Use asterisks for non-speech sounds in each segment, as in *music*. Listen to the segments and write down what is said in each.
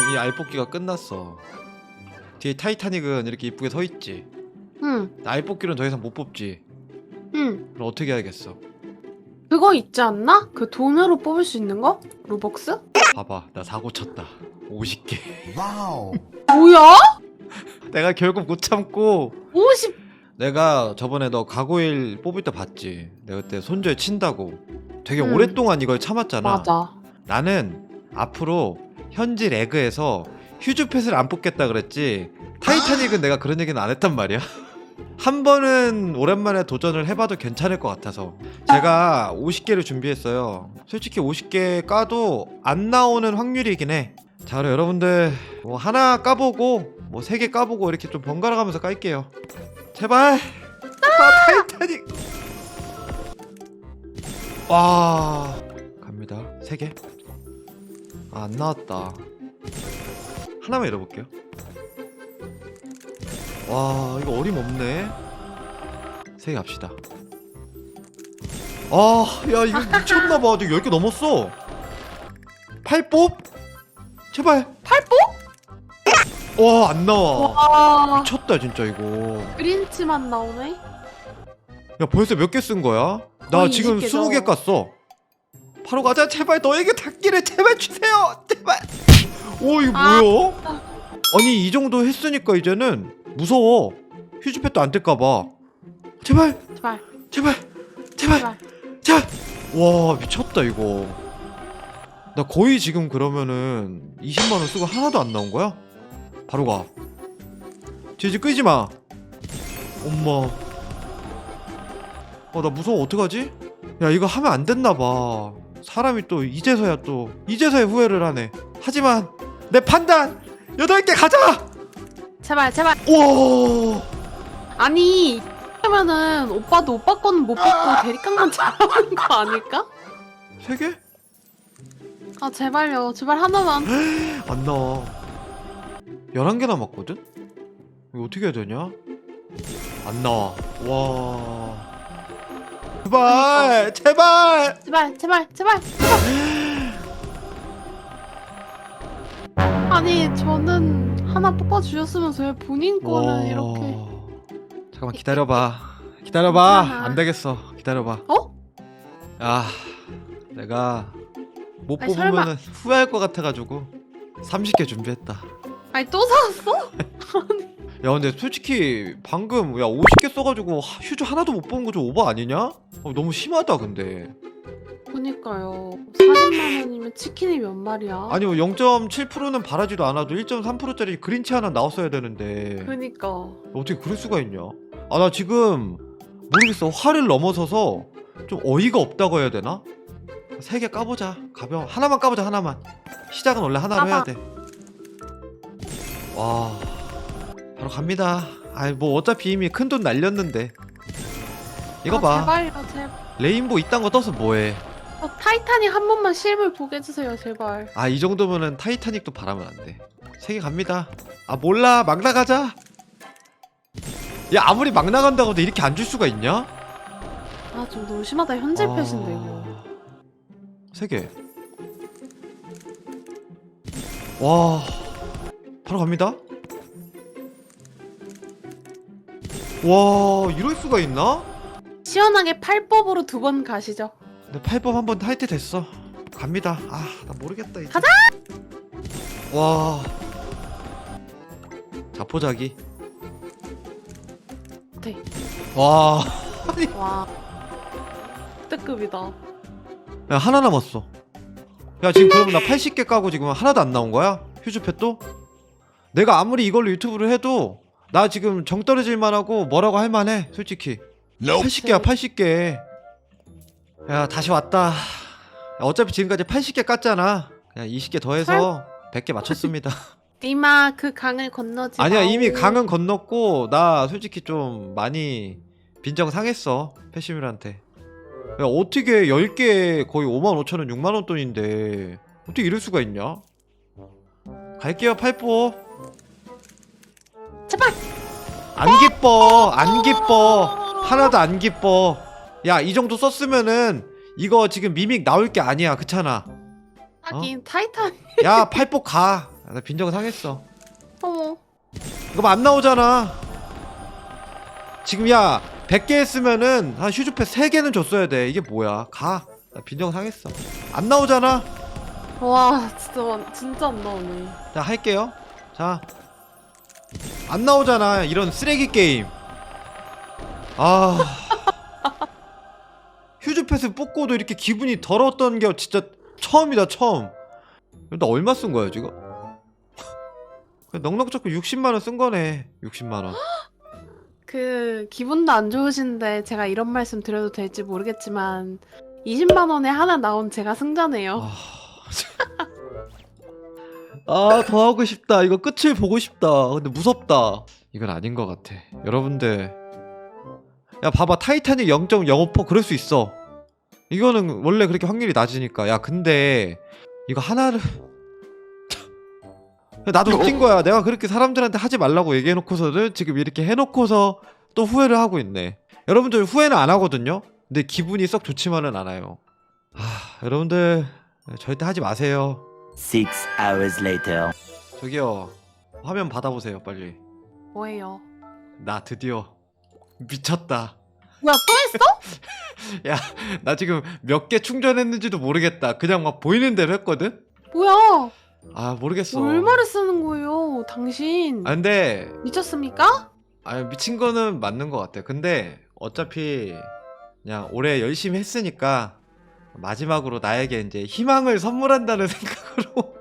지금 이 알뽑기가 끝났어. 뒤에 타이타닉은 이렇게 이쁘게 서 있지. 응, 알뽑기는 더 이상 못 뽑지. 응. 그럼 어떻게 해야겠어? 그거 있지 않나? 그 돈으로 뽑을 수 있는 거? 로벅스? 봐봐, 나 사고 쳤다. 50개. Wow. 뭐야? *laughs* 내가 결국 못 참고 50. 내가 저번에 너 가고일 뽑을 때 봤지. 내가 그때 손절 친다고. 되게 음. 오랫동안 이걸 참았잖아. 맞아. 나는 앞으로 현지 레그에서 휴즈펫을 안 뽑겠다 그랬지 타이타닉은 내가 그런 얘기는 안 했단 말이야. *laughs* 한 번은 오랜만에 도전을 해봐도 괜찮을 것 같아서 제가 50개를 준비했어요. 솔직히 50개 까도 안 나오는 확률이긴 해자 그럼 여러분들 뭐 하나 까보고 뭐 세 개 까보고 이렇게 좀 번갈아 가면서 깔게요. 제발! 아, 타이타닉! 와 갑니다. 세개 아, 안 나왔다. 하나만 열어볼게요. 와, 이거 어림없네. 세개 합시다. 아, 야, 이거 미쳤나봐. 지금 10개 넘었어. 팔 뽑? 제발. 팔 뽑? 와, 안 나와. 와. 미쳤다, 진짜 이거. 그린치만 나오네? 야, 벌써 몇 개 쓴 거야? 나 거의 지금 20 개죠. 20개 깠어. 바로 가자. 제발 너에게 닿기를 제발 주세요. 제발. 오, 이거 아. 뭐야? 아니, 이 정도 했으니까 이제는 무서워. 휴즈팻도 안 뜰까 봐. 제발. 제발, 제발. 제발. 제발. 제발. 와, 미쳤다 이거. 나 거의 지금 그러면은 20만 원 쓰고 하나도 안 나온 거야? 바로 가. 지지 끄지 마. 엄마. 어, 나 무서워. 어떡하지? 야, 이거 하면 안 됐나 봐. 사람이 또 이제서야 또 이제서야 후회를 하네. 하지만 내 판단 여덟 개 가자. 제발, 제발. 오. 아니, 그러면은 오빠도 오빠 거는 못 뽑고 대리깡만 잘하는 거 아닐까? 세 개? 아, 제발요. 제발 하나만. *gasps* 안 나와. 11개 남았거든? 이거 어떻게 해야 되냐? 안 나와. 와. 제발! 제발! 제발, 제발, 제발, 제발. 아니, 저는 하나 뽑아주셨으면서 왜 본인 거는 와. 이렇게. 잠깐만 기다려봐. 기다려봐. 괜찮아. 안 되겠어. 기다려봐. 어? 아, 내가 못 아니, 뽑으면 설마. 후회할 것 같아가지고 30개 준비했다. 아니, 또 사왔어? *laughs* 야 근데 솔직히 방금 야 50개 써가지고 하- 휴즈 하나도 못 뽑은 거 좀 오버 아니냐? 어, 너무 심하다 근데. 그니까요. 40만 원이면 치킨이 몇 마리야? 아니 0.7%는 바라지도 않아도 1.3%짜리 그린치 하나 나왔어야 되는데. 그니까. 어떻게 그럴 수가 있냐? 아 나 지금 모르겠어. 화를 넘어서서 좀 어이가 없다고 해야 되나? 세 개 까보자. 가벼워. 하나만 까보자 하나만. 시작은 원래 하나로 해야 까봐. 돼와. 바로 갑니다. 아이 뭐 어차피 이미 큰 돈 날렸는데 이거 아, 봐 제발요, 제발. 레인보 이딴 거 떠서 뭐해 어, 타이타닉 한 번만 실물 보게 해주세요, 제발. 아 이 정도면은 타이타닉도 바라면 안돼세 개 갑니다 아 몰라 막 나가자 야 아무리 막 나간다고 해도 이렇게 안 줄 수가 있냐? 아, 좀 너무 심하다. 현질 펫인데, 이거. 세개 와 바로 갑니다 와 이럴 수가 있나? 시원하게 팔법으로 두 번 가시죠. 내 팔법 한번할때 됐어 갑니다 아 나 모르겠다 이제 가자! 와 자포자기 네. 와 와. 특급이다. 야 하나 남았어 야 지금 그러면 나 80개 까고 지금 하나도 안 나온 거야? 휴즈팻도? 내가 아무리 이걸로 유튜브를 해도 나 지금 정 떨어질 만하고 뭐라고 할 만해 솔직히. 80개야 80개. 야 다시 왔다. 야, 어차피 지금까지 80개 깠잖아. 그냥 20개 더해서 100개 맞췄습니다. *laughs* 니마 그 강을 건너지 아니야 마오. 이미 강은 건넜고 나 솔직히 좀 많이 빈정 상했어 패시밀한테. 야 어떻게 10개 거의 5만 5천 원 6만 원 돈인데 어떻게 이럴 수가 있냐? 갈게요 팔보. 제발! 안 기뻐 안 기뻐 하나도 안 기뻐. 야 이 정도 썼으면은 이거 지금 미믹 나올 게 아니야. 그렇잖아. 하긴 타이타닉 야 팔보 가. 아, 나 빈정 상했어. 어머. 이거 안 나오잖아. 지금 야 100개 했으면은 한 휴즈패스 3개는 줬어야 돼. 이게 뭐야? 가나 빈정 상했어. 안 나오잖아. 와 진짜 진짜 안 나오네. 자 할게요. 자. 안 나오잖아. 이런 쓰레기 게임 아 *laughs* 휴즈패스 뽑고도 이렇게 기분이 더러웠던 게 진짜 처음이다 처음 나 얼마 쓴 거야 지금 넉넉 잡고 60만 원 쓴 거네 60만 원 *gasps* 그 기분도 안 좋으신데 제가 이런 말씀 드려도 될지 모르겠지만 20만 원에 하나 나온 제가 승자네요. *laughs* 아, 더 하고 싶다. 이거 끝을 보고 싶다. 근데 무섭다. 이건 아닌 것 같아. 여러분들. 야, 봐봐. 타이타닉 0.05% 그럴 수 있어. 이거는 원래 그렇게 확률이 낮으니까. 야, 근데 이거 하나를. *laughs* 나도 웃긴 거야. 내가 그렇게 사람들한테 하지 말라고 얘기해놓고서는 지금 이렇게 해놓고서 또 후회를 하고 있네. 여러분들 후회는 안 하거든요. 근데 기분이 썩 좋지만은 않아요. 아, 여러분들 절대 하지 마세요. Six hours later. 저기요 화면 받아보세요 빨리 뭐예요? 나 드디어 미쳤다 뭐야 또 했어? *laughs* 나 지금 몇 개 충전했는지도 모르겠다 그냥 막 보이는 대로 했거든 뭐야? 아 모르겠어 얼마를 쓰는 거예요, 당신? 아 근데 미쳤습니까? 아 미친 거는 맞는 것 같아 근데 어차피 그냥 올해 열심히 했으니까 마지막으로 나에게 이제 희망을 선물한다는 *laughs* 생각으로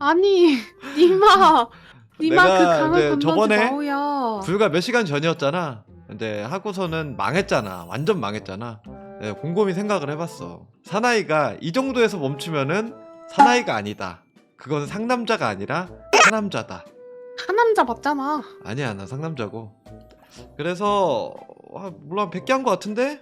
아니, 니마, *laughs* 니마 내가 그 강을 이제 건너지 저번에 마오야. 불과 몇 시간 전이었잖아. 근데 하고서는 망했잖아. 완전 망했잖아. 네, 곰곰이 생각을 해봤어. 사나이가 이 정도에서 멈추면은 사나이가 아니다. 그건 상남자가 아니라 하남자다. 하남자 맞잖아. 아니야, 나 상남자고. 그래서 아, 물론 100개 한 거 같은데?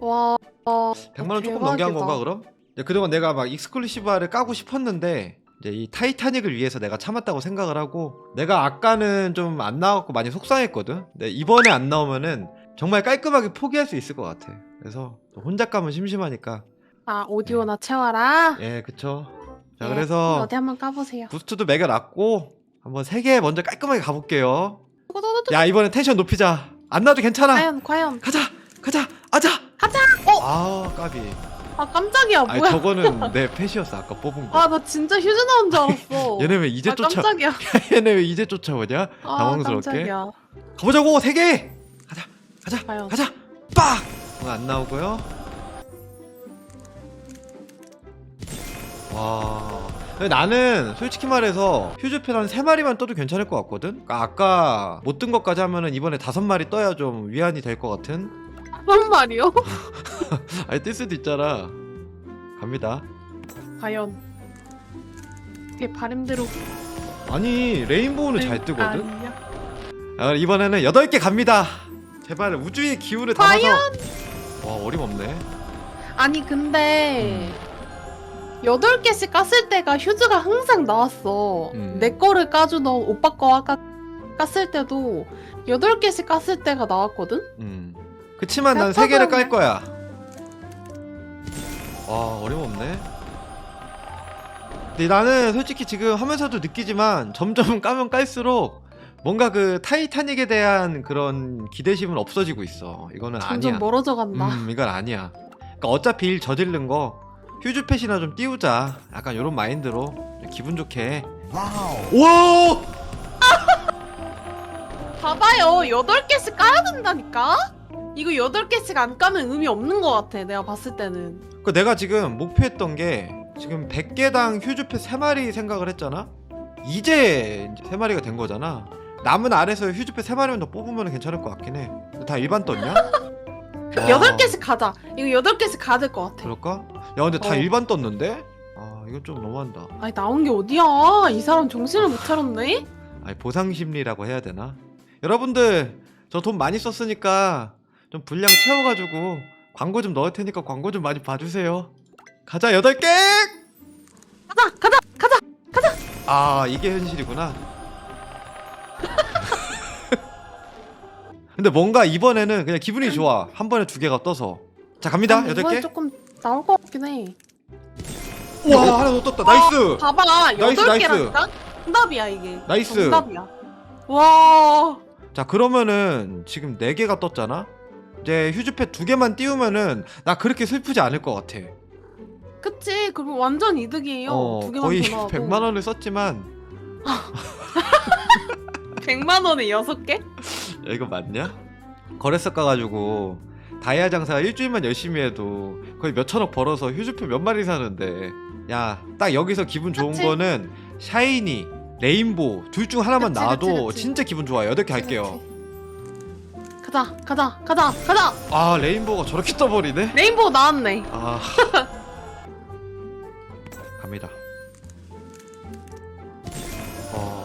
와, 100만 원 조금 넘게 한 대박이다. 건가 그럼? 그동안 내가 막 익스클루시브화를 까고 싶었는데 이제 이 타이타닉을 위해서 내가 참았다고 생각을 하고 내가 아까는 좀 안 나왔고 많이 속상했거든. 근데 이번에 안 나오면은 정말 깔끔하게 포기할 수 있을 것 같아. 그래서 또 혼자 까면 심심하니까 아 오디오나 채워라. 예 그쵸. 자 네, 그래서 어디 한번 까보세요. 부스트도 매겨놨고 한번 세 개 먼저 깔끔하게 가볼게요. 또또또또. 야 이번엔 텐션 높이자. 안 나도 괜찮아. 과연 과연. 가자 가자 아자 가자! 어! 아 까비. 아 깜짝이야 아니 뭐야? 저거는 *laughs* 내 펫이었어 아까 뽑은 거. 아 나 진짜 휴즈 나온 줄 알았어. *laughs* 얘네 왜 이제 아, 쫓아? 깜짝이야. *laughs* 얘네 왜 이제 쫓아오냐? 아, 당황스럽게. 깜짝이야. 가보자고 세 개. 가자, 가자, 과연. 가자. 빡. 어, 안 나오고요. 와. 근데 나는 솔직히 말해서 휴즈펜 한세 마리만 떠도 괜찮을 것 같거든. 그러니까 아까 못 뜬 것까지 하면은 이번에 다섯 마리 떠야 좀 위안이 될 것 같은. 뭔 말이요? *laughs* 아니 뜰 수도 있잖아. 갑니다. 과연. 제 바람대로. 아니 레인보우는 잘 뜨거든. 아니야. 아, 이번에는 8개 갑니다. 제발 우주의 기운을 담아서. 과연? 와 어림없네. 아니 근데 여덟 개씩 깠을 때가 휴즈가 항상 나왔어. 음. 내 거를 까주던 오빠 거 아까 깠을 때도 여덟 개씩 깠을 때가 나왔거든. 음. 그치만 난몇세 개를 깔 거야. 와 어림없네. 근데 나는 솔직히 지금 하면서도 느끼지만 점점 *laughs* 까면 깔수록 뭔가 그 타이타닉에 대한 그런 기대심은 없어지고 있어. 이거는 점점 아니야. 멀어져 간다. 음, 이건 아니야. 그러니까 어차피 일 저지른 거 휴즈팻이나 좀 띄우자. 약간 이런 마인드로 기분 좋게. Wow. 와! 봐봐요. 여덟 개씩 까야 된다니까. 이거 여덟 개씩 안 까면 의미 없는 것 같아. 내가 봤을 때는. 그 내가 지금 목표했던 게 지금 100개당 휴즈팻 3마리 생각을 했잖아. 이제 이제 3마리가 된 거잖아. 남은 아래서 휴즈팻 3마리만 더 뽑으면 괜찮을 것 같긴 해. 다 일반 떴냐? 와, *laughs* 여덟 개씩 가자. 이거 여덟 개씩 가야 될 것 같아. 그럴까? 야 근데 다 어. 일반 떴는데? 아 이건 좀 너무한다. 아니 나온 게 어디야? 이 사람 정신을 못 차렸네. 아니 보상 심리라고 해야 되나? 여러분들 저 돈 많이 썼으니까 좀 분량 채워가지고 광고 좀 넣을 테니까 광고 좀 많이 봐주세요. 가자 여덟 개. 가자, 가자, 가자. 아 이게 현실이구나. *laughs* 근데 뭔가 이번에는 그냥 기분이 좋아. 한 번에 두 개가 떠서. 자 갑니다 아니, 여덟 이번에 개. 조금 나올 것 같긴 해. 와 하나 더 떴다. 나이스. 봐봐, 나이스, 여덟. 개라니까. 정답이야 이게. 나이스. 정답이야. 와. 자 그러면은 지금 4개가 떴잖아 이제 휴즈팻 두 개만 띄우면은 나 그렇게 슬프지 않을 것 같아 그치 그럼 완전 이득이에요. 어 두 개만 거의 더 나와도. 100만 원을 썼지만 *laughs* 100만 원에 여섯 개? 야, 이거 맞냐? 거래소 가가지고 다이아 장사 일주일만 열심히 해도 거의 몇 천억 벌어서 휴즈팻 몇 마리 사는데 야 딱 여기서 기분 좋은 그치? 거는 샤이니 레인보우 둘 중 하나만 그치, 나와도 그치. 진짜 기분 좋아요 여덟 개 할게요. 가자 가자 가자 가자. 아 레인보우가 저렇게 떠버리네 레인보우 나왔네. 아 *laughs* 갑니다. 어.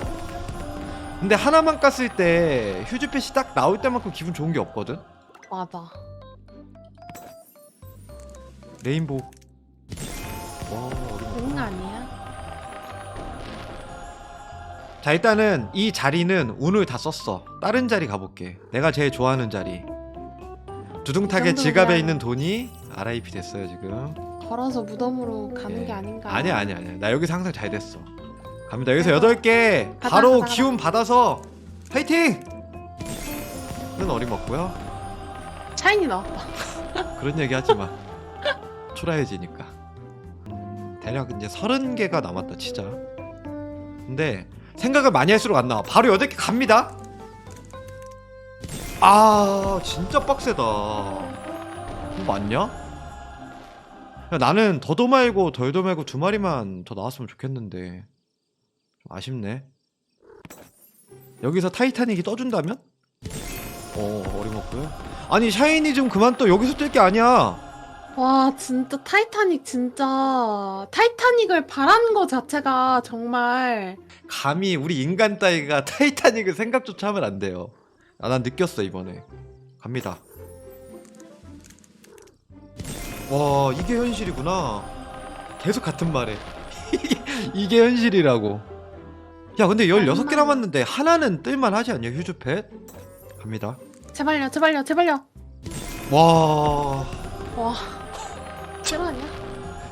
근데 하나만 깠을 때 휴즈팻이 딱 나올 때만큼 기분 좋은 게 없거든. 맞아. 레인보우. 와 어려워. 거 아니야? 자 일단은 이 자리는 운을 다 썼어. 다른 자리 가볼게. 내가 제일 좋아하는 자리. 두둥탁의 정도면 지갑에 있는 돈이 RIP 됐어요 지금. 걸어서 무덤으로 가는 예. 게 아닌가? 아니야 아니야 아니야 나 여기서 항상 잘 됐어 갑니다 여기서. 여덟 개 바로 가자, 기운 받아서 파이팅! 는 어림없고요 샤이니 나왔다. *laughs* 그런 얘기 하지마 초라해지니까 음, 대략 이제 서른 개가 남았다 치자 근데 생각을 많이 할수록 안 나와. 바로 여덟 개 갑니다. 아 진짜 빡세다. 이거 맞냐? 야, 나는 더도 말고 덜도 말고 두 마리만 더 나왔으면 좋겠는데. 좀 아쉽네. 여기서 타이타닉이 떠준다면? 어 어림없고요. 아니 샤이니 좀 그만 떠 여기서 뜰 게 아니야 와 진짜 타이타닉 진짜 타이타닉을 바란 거 자체가 정말 감히 우리 인간 따위가 *laughs* 타이타닉을 생각조차 하면 안 돼요. 아, 난 느꼈어 이번에. 갑니다. 와 이게 현실이구나. 계속 같은 말에. *laughs* 이게, 현실이라고. 야 근데 16개 얼마나- 남았는데 하나는 뜰만 하지 않냐 휴즈팻 갑니다. 제발요 제발요 제발요. 와. 와 실화냐?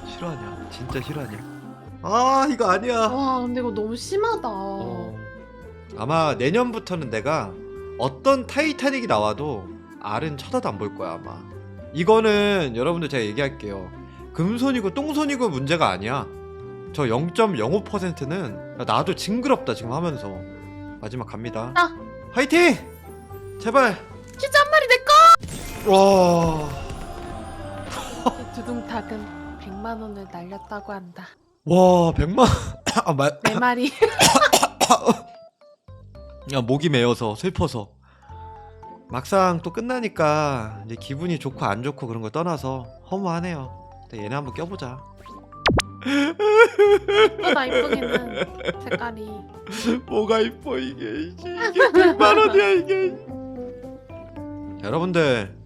실화냐? 진짜 실화냐? 아 이거 아니야. 와 근데 이거 너무 심하다. 어, 아마 내년부터는 내가 어떤 타이타닉이 나와도 R은 쳐다도 안 볼 거야 아마. 이거는 여러분들 제가 얘기할게요. 금손이고 똥손이고 문제가 아니야. 저 0.05%는 나도 징그럽다 지금 하면서. 마지막 갑니다. 아. 화이팅! 제발! 퀴즈 한 마리 내 거. 와. 이 두둥탁은 100만 원을 날렸다고 한다. 와, 100만 *coughs* 아, 말, 네 마리. *coughs* 야, 목이 메어서 슬퍼서 막상 또 끝나니까 이제 기분이 좋고 안 좋고 그런 걸 떠나서 허무하네요. 얘네 한번 껴보자. 예쁘다 이쁘기는 색깔이. *laughs* 뭐가 이뻐 이게 이게, 이게 100만 원이야 이게. 여러분들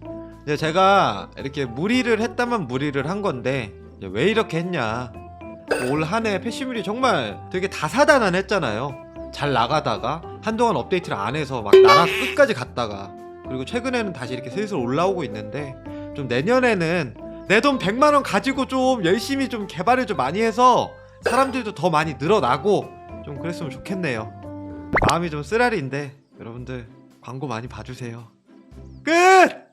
이제 제가 이렇게 무리를 했다면 무리를 한 건데 왜 이렇게 했냐? 올 한 해 패시밀이 정말 되게 다사다난했잖아요. 잘 나가다가 한동안 업데이트를 안 해서 막 나라 끝까지 갔다가 그리고 최근에는 다시 이렇게 슬슬 올라오고 있는데 좀 내년에는 내 돈 100만 원 가지고 좀 열심히 좀 개발을 좀 많이 해서 사람들도 더 많이 늘어나고 좀 그랬으면 좋겠네요. 마음이 좀 쓰라리인데 여러분들 광고 많이 봐주세요. 끝!